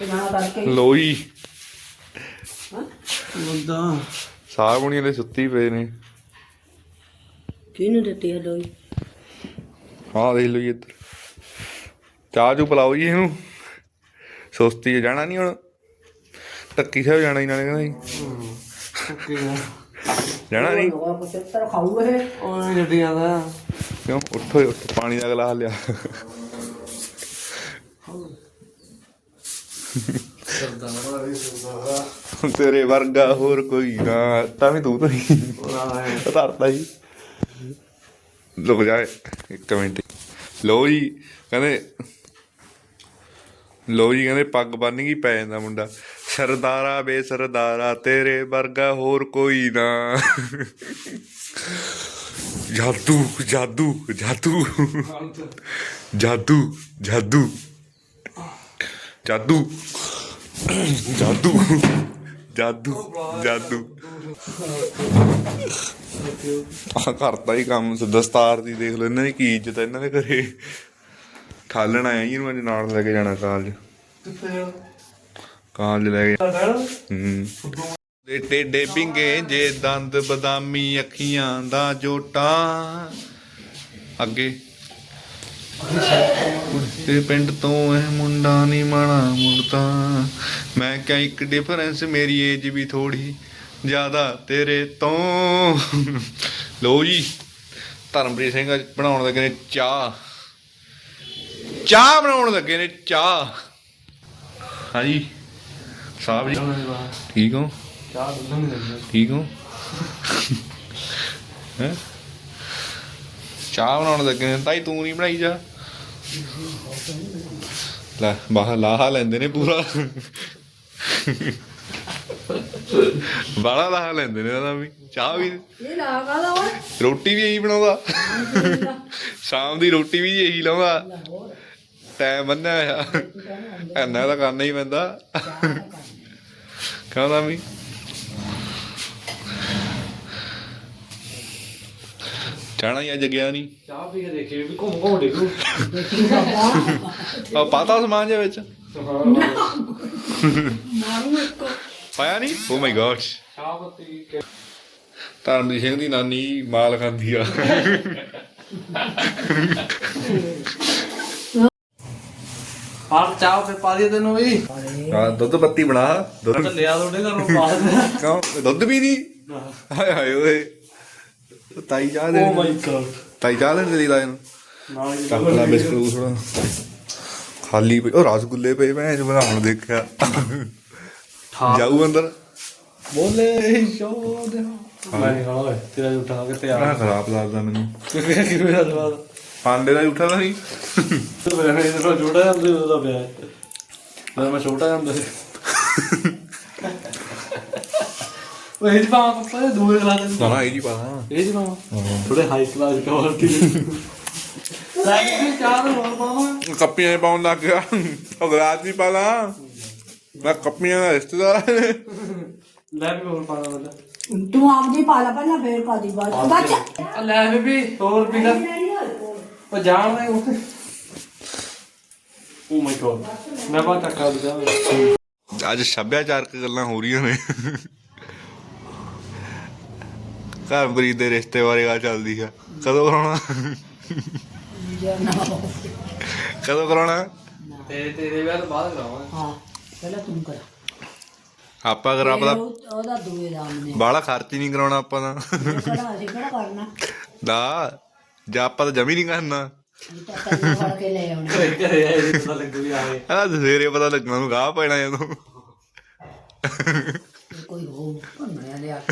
ਤੇ ਨਾ ਕਰਕੇ ਹੀ। ਲੋ ਜੀ ਹਾਂ ਉਦਾਂ ਸਾਹਬਣੀਆਂ ਦੇ ਸੁੱਤੀ ਪਏ ਨੇ। ਕਿਹਨੂੰ ਦਿੱਤੀ ਹੈ ਲੋਈ? ਹਾਂ ਦੇਖ ਲਓ ਜੀ ਇੱਧਰ। ਚਾਹ ਚੂ ਪਲਾਓ ਜੀ ਇਹਨੂੰ। ਸੁਸਤੀ ਜਾਣਾ ਨਹੀਂ ਹੁਣ। ਟੱਕੀ ਸਾਹਿਬ ਜਾਣਾ ਹੀ ਨਾਲੇ ਕਹਿੰਦਾ ਜੀ। ਓਕੇ ਜਾਣਾ ਨਹੀਂ ਉਹ ਕੁਛ ਤਰ ਖਾਊ ਇਹ। ਉਹ ਜੱਟੀਆਂ ਦਾ ਕਿਉਂ? ਉੱਠੋ ਉੱਠ। ਪਾਣੀ ਦਾ ਗਲਾਸ ਲਿਆ ਸਰਦਾਰ ਵਾਲੀ ਸਰਦਾਰ ਤੇਰੇ ਵਰਗਾ ਹੋਰ ਕੋਈ ਨਾ, ਤਾਂ ਵੀ ਤੂੰ ਤਾਂ ਹੀ। ਧਰਤਾ ਜੀ ਲੁਕ ਜਾ ਇੱਕ ਮਿੰਟ। ਲੋ ਜੀ, ਕਹਿੰਦੇ ਲੋ ਜੀ, ਕਹਿੰਦੇ ਪੱਗ ਬੰਨ ਗਈ, ਪੈ ਜਾਂਦਾ ਮੁੰਡਾ। ਸਰਦਾਰਾ ਬੇ ਸਰਦਾਰਾ, ਤੇਰੇ ਵਰਗਾ ਹੋਰ ਕੋਈ ਨਾ। ਜਾਦੂ ਜਾਦੂ ਜਾਦੂ। ਜਾਦੂ ਜਾਦੂ। ਜਾਦੂ। ਜਾਦੂ। ਜਾਦੂ। ਜਾਦੂ। ਆ ਕਰਤਾ ਹੀ ਕੰਮ ਦਸਤਾਰ ਦੀ ਦੇਖ ਲਓ ਇਹਨਾਂ ਦੀ ਕੀ ਇੱਜ਼ਤ ਹੈ ਇਹਨਾਂ ਦੇ ਘਰੇ। ਠਾਲਣ ਆਇਆ ਜੀ ਇਹਨੂੰ ਅੱਜ ਨਾਲ ਲੈ ਕੇ ਜਾਣਾ ਕਾਲਜ। ਕਿੱਥੇ ਕਾਲਜ ਲੈ ਕੇ। ਹੂੰ। ਦੇ ਟੇਡੇ ਪਿੰਗੇ ਜੇ ਦੰਦ ਬਦਾਮੀ ਅੱਖੀਆਂ ਦਾ ਜੋਟਾ। ਅੱਗੇ। ਤੇ ਪਿੰਡ ਤੋਂ ਇਹ ਮੁੰਡਾ ਨਹੀਂ ਮਾਣਾ ਮੁੜਦਾ। ਮੈਂ ਕਿਹਾ ਇੱਕ ਡਿਫਰੈਂਸ ਮੇਰੀ ਏਜ ਵੀ ਥੋੜੀ ਜ਼ਿਆਦਾ ਤੇਰੇ ਤੋਂ। ਲੋ ਜੀ ਧਰਮਪ੍ਰੀਤ ਸਿੰਘ ਬਣਾਉਣ ਲੱਗੇ ਨੇ ਚਾਹ। ਚਾਹ ਬਣਾਉਣ ਲੱਗੇ ਨੇ ਚਾਹ। ਹਾਂਜੀ ਸਾਹਿਬ ਜੀ। ਠੀਕ ਹੋ? ਚਾਹ ਦੁੱਧ ਨਹੀਂ ਠੀਕ ਹੋ? ਹੈ? ਚਾਹ ਬਣਾਉਣ ਲੱਗੇ ਨੇ। ਤਾਈ ਤੂੰ ਨਹੀਂ ਬਣਾਈ ਜਾ ਲੈ ਬਾਹਰ ਲਾਹਾ ਲੈਂਦੇ ਨੇ ਪੂਰਾ। ਬਾਲਾ ਲਾਹਾ ਲੈਂਦੇ ਨੇ ਉਹਦਾ ਵੀ। ਚਾਹ ਵੀ ਰੋਟੀ ਵੀ ਇਹੀ ਬਣਾਉਂਦਾ। ਸ਼ਾਮ ਦੀ ਰੋਟੀ ਵੀ ਇਹੀ ਲਾਉਂਦਾ। ਟਾਈਮ ਬੰਨਿਆ ਆ ਐਨਾ ਤਾਂ ਕਰਨਾ ਹੀ ਪੈਂਦਾ। ਕਹਿੰਦਾ ਵੀ? ਜਾਣਾ ਹੀ ਅੱਜ ਗਿਆ ਨਹੀਂ। ਚਾਹ ਪੀ ਕੇ ਦੇਖੀ ਵੀ ਘੁੰਮ ਘੁੰਮ ਡਿੱਗੂ। ਆ ਪਾਤਾ ਸਮਾਨ ਜੇ ਵਿੱਚ। ਮਾਰੂ ਇੱਕ ਪਾਇਆ ਨਹੀਂ? ਓ ਮਾਈ ਗॉड ਚਾਹ ਪੱਤੀ ਕੇ ਧਰਮਜੀਤ ਸਿੰਘ ਦੀ ਨਾਨੀ ਮਾਲ ਖਾਂਦੀ ਆ। ਆਪ ਚਾਹ ਪੇ ਪਾ ਦਿਆ ਤੈਨੂੰ ਵੀ। ਆ ਦੁੱਧ ਬੱਤੀ ਬਣਾ। ਦੁੱਧ ਲਿਆ ਤੁਹਾਡੇ ਘਰੋਂ ਪਾ ਦੇ ਕਿਉਂ? ਦੁੱਧ ਵੀ ਨਹੀਂ ਹਾਏ ਹਾਏ ਓਏ। ਤਾਈ ਚਾਹ ਦੇ ਓ ਮਾਈ ਗॉड ਤਾਈ ਚਾਹ ਦੇ ਦੇ ਲਾ ਇਹਨੂੰ ਨਾਲ ਹੀ ਚੱਕ ਲੈ ਬਿਸਕੁਟ ਥੋੜਾ ਖਾਲੀ ਪਈ ਉਹ ਰਸਗੁੱਲੇ ਪਏ ਮੈਂ ਜੋ ਬਣਾਉਣ ਦੇਖਿਆ। ਜਾਊ ਅੰਦਰ? ਬੋਲੇ ਸ਼ੋ ਦੇ ਮੈਂ ਨਹੀਂ ਖਾਣਾ ਓਏ ਤੇਰਾ ਉਠਾ ਕੇ ਤੇ ਆ ਆ। ਖਰਾਬ ਲੱਗਦਾ ਮੈਨੂੰ। ਕਿਵੇਂ ਦਾ ਸਵਾਦ ਪਾਂਡੇ ਦਾ ਉੱਠਾ ਨਹੀਂ? ਤੇ ਮੇਰੇ ਨਾਲ ਪਿਆ ਜਦੋਂ ਮੈਂ ਛੋਟਾ ਜਿਹਾ ਹੁੰਦਾ ਸੀ। ਉਹ ਇਹ ਪਾ ਪਾ ਦੂਏ ਕਲਾਸ ਦੇ ਨਾ ਨਾ ਇਹ ਜੀ ਪਤਾ ਇਹ ਜੀ ਪਾਵਾਂ ਥੋੜੇ ਹਾਈ ਕਲਾਸ ਕੁਆਲਿਟੀ ਲੱਗ ਵੀ ਚਾਹ ਦਾ ਹੋਰ ਪਾਵਾਂ ਕੱਪੀਆਂ 'ਚ ਪਾਉਣ ਲੱਗ ਗਿਆ ਉਹ ਗਲਾਸ ਵੀ ਪਾ ਲਾ ਮੈਂ ਕੱਪੀਆਂ ਦਾ ਰਿਸ਼ਤੇਦਾਰ ਨੇ ਲੈ ਵੀ ਹੋਰ ਪਾਣਾ ਵਾਲਾ ਤੂੰ ਆਪਦੀ ਪਾ ਲਾ ਪਹਿਲਾਂ ਫੇਰ ਕਾਦੀ ਬਾਤ ਬੱਚ ਆ ਲੈ ਬੇਬੀ ਹੋਰ ਪੀ ਲੈ ਉਹ ਜਾਣ ਦੇ ਉੱਥੇ ਓ ਮਾਈ ਗॉड ਮੈਂ ਬਾਤ ਟੱਕਾ ਦਿਆ ਅੱਜ ਸੱਭਿਆਚਾਰਕ ਗੱਲਾਂ ਹੋ ਰਹੀਆਂ ਨੇ ਘਰ ਬਰੀ ਦੇ ਰਿਸ਼ਤੇ ਬਾਰੇ ਗੱਲ ਚੱਲਦੀ ਆ। ਕਦੋਂ ਕਰਾਉਣਾ? ਕਦੋਂ ਕਰਾਉਣਾ? ਤੇਰੇ ਤੇਰੇ ਵਿਆਹ ਤੋਂ ਬਾਅਦ ਕਰਾਵਾਂ ਹਾਂ ਪਹਿਲਾਂ ਤੂੰ ਕਰ। ਆਪਾਂ ਅਗਰ ਆਪਦਾ। ਉਹ- ਉਹਦਾ ਦੂਏ ਰਾਮ ਨੇ। ਬਾਹਲਾ ਖਰਚ ਹੀ ਨਹੀਂ ਕਰਾਉਣਾ ਆਪਾਂ ਤਾਂ ਇਹ ਕਿਹੜਾ ਅਸੀਂ ਕਿਹੜਾ ਕਰਨਾ? ਦਾ ਜਾਂ ਆਪਾਂ ਤਾਂ ਜਮੀ ਨਹੀਂ ਕਰਨਾ। ਇਹ ਤਾਂ ਤੈਨੂੰ ਫੜ ਕੇ ਲੈ ਆਉਣਾ। ਘਰੇ ਆਏ ਜੀ ਪਤਾ ਲੱਗੂ ਵੀ ਆਏ। ਆ ਸਵੇਰੇ ਪਤਾ ਲੱਗਣਾ ਨੂੰ ਗਾਹ ਪੈਣਾ ਜਦੋਂ। ਕੋਈ ਹੋ ਭੰਨਿਆ ਲਿਆ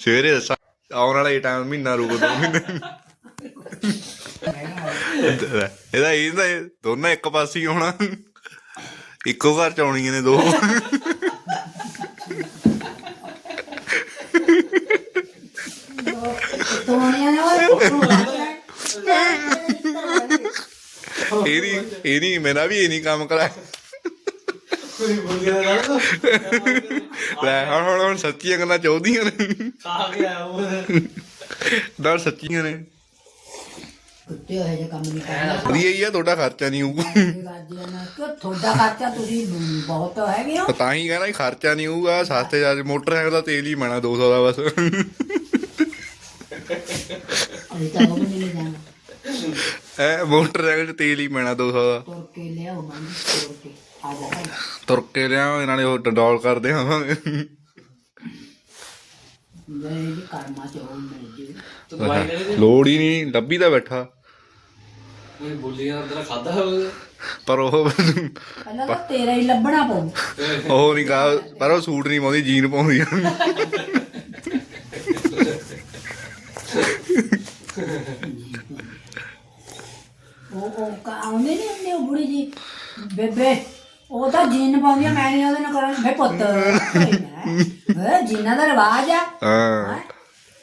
ਸਵੇਰੇ ਦੱਸਾਂ ਆਉਣ ਵਾਲਾ ਇਹ ਟਾਈਮ ਮਹੀਨਾ ਰੁਕੋ ਦੋ ਮਹੀਨੇ ਇਹਦਾ ਇਹ ਦੋਨਾਂ ਇੱਕ ਪਾਸੇ ਹੀ ਹੋਣਾ। ਇੱਕੋ ਘਰ ਚ ਆਉਣੀਆਂ ਨੇ ਦੋ। ਤੋਣਿਆ ਨੇ ਇਹ ਨਹੀਂ ਇਹ ਨਹੀਂ ਮੇਰਾ ਵੀ ਇਹ ਨਹੀਂ ਕੰਮ ਕਰਾਇਆ। ਕੋਈ ਲੈ ਹੁਣ ਹੁਣ ਹੁਣ ਸੱਚੀਆਂ ਗੱਲਾਂ ਚਾਹੁੰਦੀਆਂ ਨੇ। ਖਾ ਆਇਆ ਉਹ। ਡਰ ਸੱਚੀਆਂ ਨੇ। ਕੁੱਤੇ ਹੋਏ ਜੇ ਕੰਮ ਨਹੀਂ ਕਰਨਾ। ਵਧੀਆ ਹੀ ਆ ਤੁਹਾਡਾ ਖਰਚਾ ਨਹੀਂ ਹੋਊਗਾ। ਰਾਜਿਆਂ ਨਾਲ ਕਿ ਤੁਹਾਡਾ ਖਰਚਾ ਤੁਸੀਂ ਬਹੁਤ ਹੈਗੇ ਹੋ। ਤਾਂ ਹੀ ਕਹਿੰਦਾ ਖਰਚਾ ਨਹੀਂ ਹੋਊਗਾ ਸਸਤੇ ਜਾ ਮੋਟਰਸਾਈਕਲ ਦਾ ਤੇਲ ਹੀ ਪੈਣਾ 200 ਦਾ ਬਸ। ਅਸੀਂ ਤਾਂ ਉਹ ਵੀ ਨਹੀਂ ਜਾਣਾ ਐ ਮੋਟਰਸਾਈਕਲ 'ਚ ਤੇਲ ਹੀ ਪੈਣਾ 200 ਦਾ। ਤੁਰ ਕੇ ਲਿਆਓ ਮੰਨ ਤੁਰ ਤੁਰ ਕੇ ਲਿਆਵਾਂਗੇ ਨਾਲੇ ਉਹ ਡੰਡੌਲ ਕਰਦੇ ਆਵਾਂਗੇ ਮੇਰੇ ਵੀ ਕਰਮਾ ਚ ਹੋ ਮਿਲ ਜੀ। ਤੂੰ ਦਵਾਈ ਲੈ ਲਈ ਲੋੜ ਹੀ ਨਹੀਂ ਲੱਭੀ ਤਾਂ ਬੈਠਾ। ਕੋਈ ਬੋਲੀਆਂ ਅੰਦਰ ਖਾਦਾ ਹੋਵੇ। ਪਰ ਉਹ ਪਹਿਲਾਂ ਤਾਂ ਤੇਰਾ ਹੀ ਲੱਭਣਾ ਪਊ। ਉਹ ਨਹੀਂ ਕਹਾ ਪਰ ਉਹ ਸੂਟ ਨਹੀਂ ਪਾਉਂਦੀ ਜੀਨ ਪਾਉਂਦੀ। ਆ ਉਹ ਉਹ ਕ- ਆਉਂਦੇ ਨਹੀਂ ਹੁੰਦੇ ਉਹ ਬੁੜੀ ਜੀ? ਬੇਬੇ। ਉਹ ਤਾਂ ਜੀਨ ਪਾਉਂਦੀ ਆ ਮੈਂ ਨਹੀਂ ਉਹਦੇ ਨਾਲ ਕਰਾਂ ਬੇ ਪੁੱਤ ਵੇ ਜੀਨਾਂ ਦਾ ਰਿਵਾਜ ਆ। ਹਾਂ।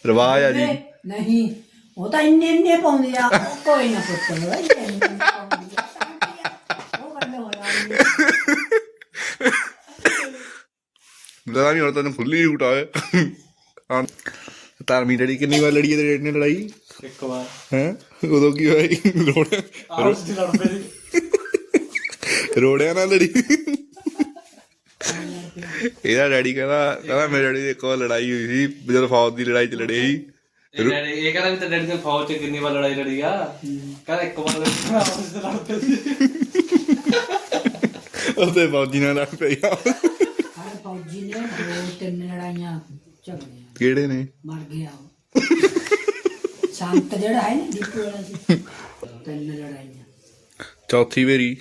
ਰਿਵਾਜ ਆ ਜੀ। ਬੇ, ਨਹੀਂ ਉਹ ਤਾਂ ਇੰਨੇ ਇੰਨੇ ਪਾਉਂਦੇ ਆ। ਉਹ ਕੋਈ ਨਾ ਪੁੱਤ ਵੇ ਇੰਨੇ ਇੰਨੇ ਪਾਉਂਦੀ ਆ, ਪਾਉਂਦੀ ਆ। ਉਹ ਗੱਲ ਹੋਇਆ ਨੀ। ਲੜਾ ਨਹੀਂ ਹੁਣ ਤੈਨੂੰ ਖੁੱਲੀ ਝੂਟ ਆਏ ਹਾਂ। ਤਾਰਮੀ ਡੜੀ ਕਿੰਨੀ ਵਾਰ ਲੜੀ ਇਹਦੇ ਡੈਡੀ ਨੇ ਲੜਾਈ? ਇੱਕ ਵਾਰ। ਹੈ? ਉਦੋਂ ਕੀ ਹੋਇਆ ਸੀ? ਰੋੜਿਆ ਆਉਸ ਦੀ ਲੜ ਪਈ ਰੋੜਿਆ ਨਾਲ ਲੜੀ। ਇਹਦਾ ਡੈਡੀ ਕਹਿੰਦਾ ਕਹਿੰਦਾ ਮੇਰੇ ਡੈਡੀ ਦੀ ਇੱਕ ਵਾਰ ਲੜਾਈ ਹੋਈ ਸੀ ਜਦੋਂ ਫੌਜ ਦੀ ਲੜਾਈ 'ਚ ਲੜੇ ਸੀ। ਇਹ ਡੈਡੀ- ਇਹ ਕਹਿੰਦਾ ਵੀ ਤੇ ਡੈਡੀ ਨੇ ਫੌਜ ਚ ਕਿੰਨੀ ਵਾਰ ਲੜਾਈ ਲੜੀ ਆ। ਕਹਿੰਦਾ ਇੱਕ ਵਾਰ ਆਉਸ ਦੀ ਲੜ ਪਈ ਉਹਦੇ ਫੌਜੀ ਨਾਲ ਲੜ ਪਿਆ ਸਾਡੇ ਫੌਜੀ ਨੇ ਦੋ ਤਿੰਨ ਲੜਾਈਆਂ ਝਗੜੀਆਂ। ਕਿਹੜੇ ਨੇ? ਮਰ ਗਿਆ ਉਹ। ਸ਼ਾਂਤ ਜਿਹੜਾ ਹੈ ਨਾ ਦੀਪੂ ਵਾਲਾ ਸੀ ਤਿੰਨ ਲੜਾਈਆਂ। ਚੌਥੀ ਵਾਰੀ।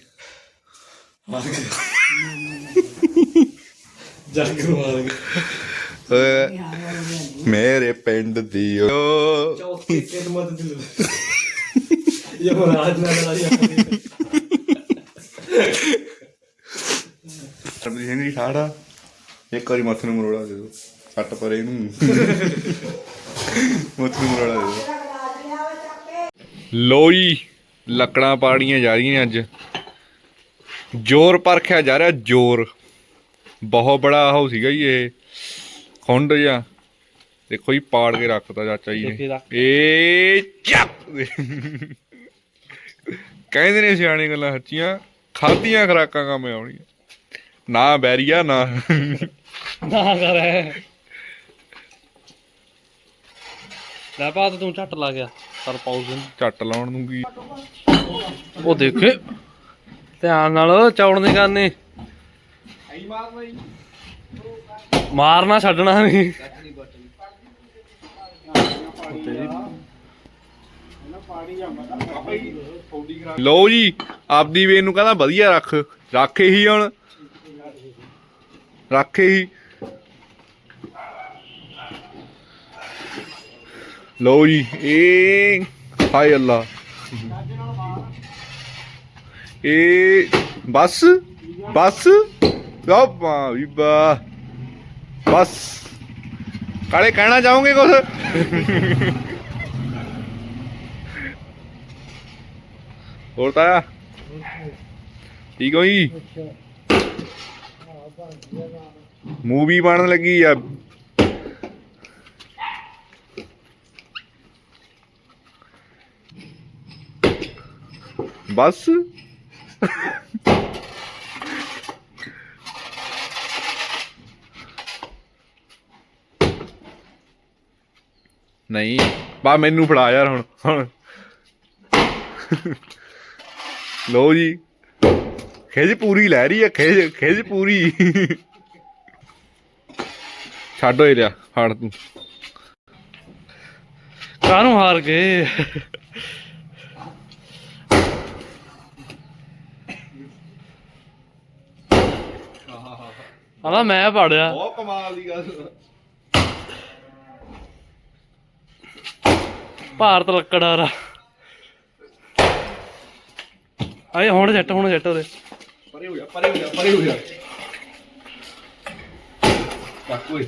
ਜੱਗ ਮਾਰ ਓਏ, ਪਿੰਡ ਦੀ ਓ। ਚੌਥੀ ਕਿਸਮਤ ਦੀ ਲੜ ਇਹ ਮਹਾਰਾਜ ਨਾਲ ਲੜਾਈ ਆ ਸਰਦੀ ਸਿੰਘ ਜੀ ਠਾੜਾ ਇੱਕ ਵਾਰੀ ਮੱਥ ਨੂੰ ਮਰੋੜਾ ਦੇ ਦਿਓ। ਸੱਟ ਪਰੇ ਇਹਨੂੰ ਮੱਥ ਨੂੰ ਮਰੋੜਾ ਦੇ ਦਿਓ। ਲੋਈ ਲੱਕੜਾਂ ਪਾੜੀਆਂ ਜਾ ਰਹੀਆਂ ਅੱਜ। ਜ਼ੋਰ ਪਰਖਿਆ ਜਾ ਰਿਹਾ ਜ਼ੋਰ। ਬਹੁਤ ਬੜਾ ਉਹ ਸੀਗਾ ਜੀ ਇਹ ਖੁੰਡ ਜਿਹਾ। ਦੇਖੋ ਜੀ ਪਾੜ ਕੇ ਰੱਖਤਾ ਚਾਚਾ ਜੀ ਨੇ। ਏ ਚੱਕ ਕਹਿੰਦੇ ਨੇ ਸਿਆਣੇ ਗੱਲਾਂ ਸੱਚੀਆਂ ਖਾਧੀਆਂ ਖਰਾਕਾਂ ਕੰਮ ਆਉਣੀਆਂ। ਨਾ ਬੈਰੀਆ ਨਾ। ਨਾ ਕਰ। ਲੈ ਪਾ ਤੂੰ ਝੱਟ ਲਾ ਗਿਆ ਕਰ ਪਾਉਜ਼ ਝੱਟ ਲਾਉਣ ਨੂੰ ਕੀ ਉਹ ਦੇਖੇ। ਧਿਆਨ ਨਾਲ ਚੌੜ ਨਹੀਂ। ਕਰਨੀ ਮਾਰਨਾ ਛੱਡਣਾ ਨਹੀਂ ਲਓ ਜੀ, ਆਪਦੀ ਵੇ ਨੂੰ ਕਹਿੰਦਾ ਵਧੀਆ ਰੱਖ। ਰੱਖੇ ਹੀ ਹੁਣ। ਰੱਖੇ ਹੀ ਲਓ ਜੀ, ਇਹ, ਹਾਏ ਅੱਲਾ। ਇਹ ਬੱਸ ਬੱਸ ਯਾਬਾ ਵੀਬਾ ਬਸ। ਕਾਲੇ ਕਹਿਣਾ ਚਾਹੋਗੇ ਕੁਛ? ਹੋਰ ਤਾਂ ਠੀਕ ਹੋ ਜੀ? ਮੂਵੀ ਬਣਨ ਲੱਗੀ ਆ। ਬਸ ਨਹੀਂ। ਬਾ ਮੈਨੂੰ ਫੜਾ ਯਾਰ ਹੁਣ ਹੁਣ। ਲਓ ਜੀ। ਖਿਜ ਪੂਰੀ ਲੈ ਰਹੀ ਹੈ ਖਿਜ ਖਿਜ ਪੂਰੀ। ਛੱਡੋ ਇਹ ਲਿਆ ਫੜ ਤੂੰ। ਕਾਹਨੂੰ ਹਾਰ ਗਏ? ਆਲਾ ਮੈਂ ਪੜਿਆ। ਬਹੁਤ ਕਮਾਲ ਦੀ ਗੱਲ ਭਾਰਤ ਲੱਕੜਾਰਾ ਆਏ ਹੁਣ ਜੱਟ ਹੁਣ ਜੱਟ ਉਹਦੇ। ਪਰੇ ਹੋ ਜਾ ਪਰੇ ਹੋ ਜਾ ਪਰੇ ਹੋ ਚੱਕ ਓਏ।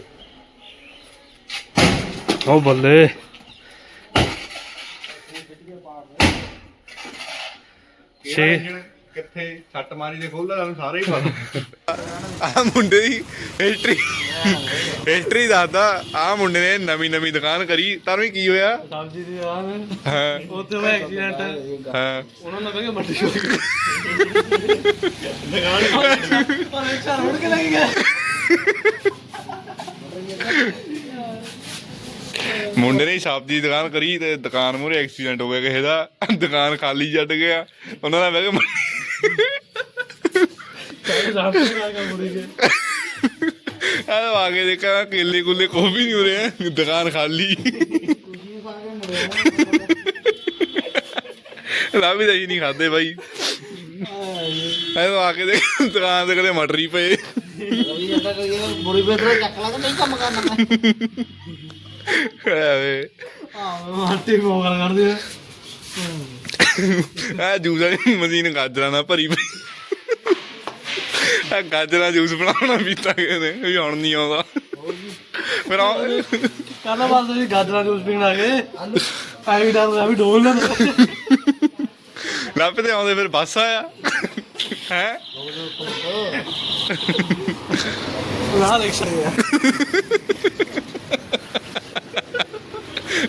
ਉਹ ਬੱਲੇ। ਛੇ। ਕਿੱਥੇ ਛੱਟ ਮਾਰੀ ਦੇ ਖੋਲਦਾ ਸਾਨੂੰ ਸਾਰੇ ਹੀ ਪਤਾ ਆ ਮੁੰਡੇ ਦੀ ਹਿਸਟਰੀ ਹਿਸਟਰੀ ਦੱਸਦਾ ਆ ਮੁੰਡੇ ਨੇ ਨਵੀਂ ਨਵੀਂ ਦੁਕਾਨ ਕਰੀ ਤਾਂ ਵੀ ਕੀ ਹੋਇਆ? ਸਬਜ਼ੀ ਦੀ ਦੁਕਾਨ ਹਾਂ। ਉੱਥੇ ਹੋਇਆ ਐਕਸੀਡੈਂਟ ਹਾਂ। ਉਹਨਾਂ ਨੇ ਕਹਿੰਦੇ ਮੱਟੀ ਗਈ ਦੁਕਾਨ ਪਰ ਇੱਕ ਸਾਰ ਮੁੜ ਕੇ ਲੱਗ ਗਿਆ ਮੁੰਡੇ ਨੇ ਸਬਜ਼ੀ ਦੀ ਦੁਕਾਨ ਕਰੀ ਤੇ ਦੁਕਾਨ ਮੂਰੇ ਐਕਸੀਡੈਂਟ ਹੋ ਗਿਆ ਕਿਸੇ ਦਾ। ਦੁਕਾਨ ਖਾਲੀ ਛੱਡ ਗਿਆ। ਉਹਨਾਂ ਸਾਹਮਣੇ ਆ ਕੇ ਕੇ ਆ ਆ ਕੇ ਦੇਖਾਂ ਕੇਲੇ ਕੁੱਲੇ ਕੋਈ ਵੀ ਨਹੀਂ ਹੋ ਰਿਹਾ ਦੁਕਾਨ ਖਾਲੀ। ਦਾ ਹੀ ਨਹੀਂ ਖਾਦੇ ਬਾਈ। ਐ ਆ ਕੇ ਦੇਖ ਦੁਕਾਨ ਤੇ ਕਦੇ ਮਟਰੀ ਪਏ। ਰਵੀ ਜਾਂਦਾ ਕਰੀਏ ਆ ਜੂਸ ਵਾਲੀ ਮਸ਼ੀਨ ਗਾਜਰਾਂ ਨਾਲ ਭਰੀ ਪਈ। ਆ ਗਾਜਰਾਂ ਜੂਸ ਬਣਾਉਣਾ ਪੀਤਾ ਕਹਿੰਦੇ ਵੀ ਹੁਣ ਨਹੀਂ ਆਉਂਦਾ। ਫਿਰ ਆ ਕੱਲ ਬਾਅਦ ਤੁਸੀਂ ਗਾਜਰਾਂ ਜੂਸ ਪੀਣ ਆ ਗਏ ਆਈ ਵੀ ਡਰ ਵੀ ਡੋਲ ਨਾ ਲੱਭ ਤੇ ਆਉਂਦੇ ਫਿਰ ਬੱਸ ਆਇਆ। ਹੈ? ਨਾ ਦੇਖ ਸਕਦੇ ਆ।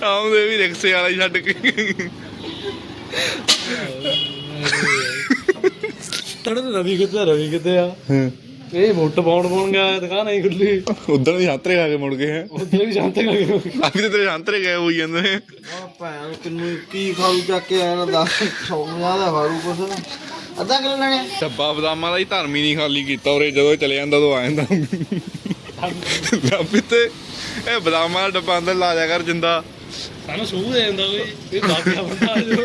ਆਉਂਦੇ ਵੀ ਰਿਕਸ਼ੇ ਵਾਲਾ ਹੀ ਛੱਡ ਕੇ। ਤੜੇ ਤੇ ਰਵੀ ਕਿੱਥੇ? ਰਵੀ ਕਿੱਥੇ ਆ? ਇਹ ਮੋਟ ਪਾਉਣ ਪਾਉਣ ਗਿਆ ਦੁਕਾਨ ਆਈ ਖੁੱਲੀ। ਉਧਰ ਵੀ ਸੰਤਰੇ ਖਾ ਕੇ ਮੁੜ ਗਏ ਹੈ। ਉੱਥੇ ਵੀ ਸ਼ਾਂਤ ਕਰ ਗਏ। ਅਭੀ ਤੇ ਤੇਰੇ ਸੰਤਰੇ ਗਏ ਹੋਈ ਜਾਂਦੇ ਨੇ। ਆ ਭੈਣ ਕਿੰਨੂੰ ਕੀ ਖਾਊ ਚੱਕ ਕੇ ਆਇਆ ਨਾ ਦੱਸ। ਸੌ ਦਾ ਖਾਊ ਕੁਛ ਅੱਧਾ ਕਿਲੋ ਲੈਣੇ ਡੱਬਾ ਬਦਾਮਾਂ ਦਾ ਹੀ ਧਰਮ ਹੀ ਨਹੀਂ ਖਾਲੀ ਕੀਤਾ ਉਰੇ ਜਦੋਂ ਇਹ ਚਲੇ ਜਾਂਦਾ ਉਦੋਂ ਆ ਜਾਂਦਾ। ਅਭੀ ਤੇ ਇਹ ਬਦਾਮਾਂ ਦਾ ਡੱਬਾ ਅੰਦਰ ਲਾ ਜਾ ਕਰ ਜਿੰਦਾ। ਸਾਨੂੰ ਸੂਹ ਦੇ ਜਾਂਦਾ ਕੋਈ ਇਹ ਬਾਕਿਆ ਬੰਦਾ ਆ ਜੋ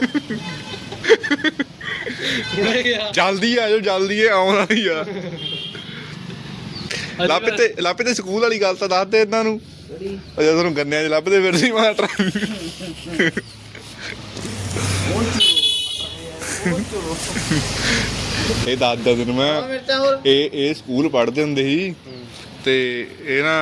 ਕਿਹੜੇ ਗਿਆ ਜਲਦੀ ਆ ਜਾਓ ਜਲਦੀ ਇਹ ਆਉਣ ਵਾਲੀ ਆ ਲੱਭ ਤੇ ਲੱਭ ਤੇ ਸਕੂਲ ਵਾਲੀ ਗੱਲ ਤਾਂ ਦੱਸ ਦੇ ਇਹਨਾਂ ਨੂੰ ਉਹ ਜਦੋਂ ਤੁਹਾਨੂੰ ਗੰਨਿਆਂ 'ਚ ਲੱਭਦੇ ਫਿਰ ਸੀ ਮਾਸਟਰ ਇਹ ਦਾਦਾ ਦਿਨ ਮੈਂ ਇਹ ਇਹ ਸਕੂਲ ਪੜ੍ਹਦੇ ਹੁੰਦੇ ਸੀ ਤੇ ਇਹ ਨਾ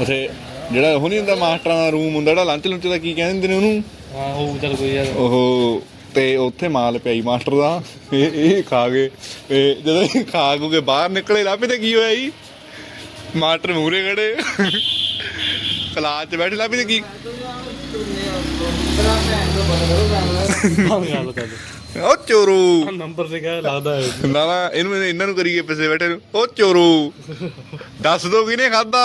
ਉਥੇ ਜਿਹੜਾ ਉਹ ਨਹੀਂ ਹੁੰਦਾ ਮਾਸਟਰਾਂ ਦਾ ਰੂਮ ਹੁੰਦਾ ਜਿਹੜਾ ਲੰਚ ਲੁੰਚ ਦਾ ਕੀ ਕਹਿੰਦੇ ਹੁੰਦੇ ਨੇ ਉਹਨੂੰ? ਹਾਂ ਉਹ ਚੱਲ ਕੋਈ ਯਾਰ। ਉਹ ਤੇ ਉੱਥੇ ਮਾਲ ਪਿਆ ਮਾਸਟਰ ਦਾ ਇਹ ਇਹ ਖਾ ਗਏ ਤੇ ਜਦੋਂ ਇਹ ਖਾ ਖੂ ਕੇ ਬਾਹਰ ਨਿਕਲੇ ਲੱਭੇ ਤੇ ਕੀ ਹੋਇਆ ਜੀ? ਮਾਸਟਰ ਮੂਰੇ ਖੜੇ ਕਲਾਸ 'ਚ ਬੈਠੇ ਲੱਭੇ ਤੇ ਕੀ? ਉਹ ਚੋਰੂ। ਨੰਬਰ ਤੇ ਕਿਆ ਲੱਗਦਾ ਹੈ। ਨਾ ਨਾ ਇਹਨੂੰ ਇਹਨਾਂ ਨੂੰ ਕਰੀਏ ਪਿੱਛੇ ਬੈਠੇ ਨੂੰ ਉਹ ਚੋਰੂ। ਦੱਸ ਦੋ ਕਿਹਨੇ ਖਾਦਾ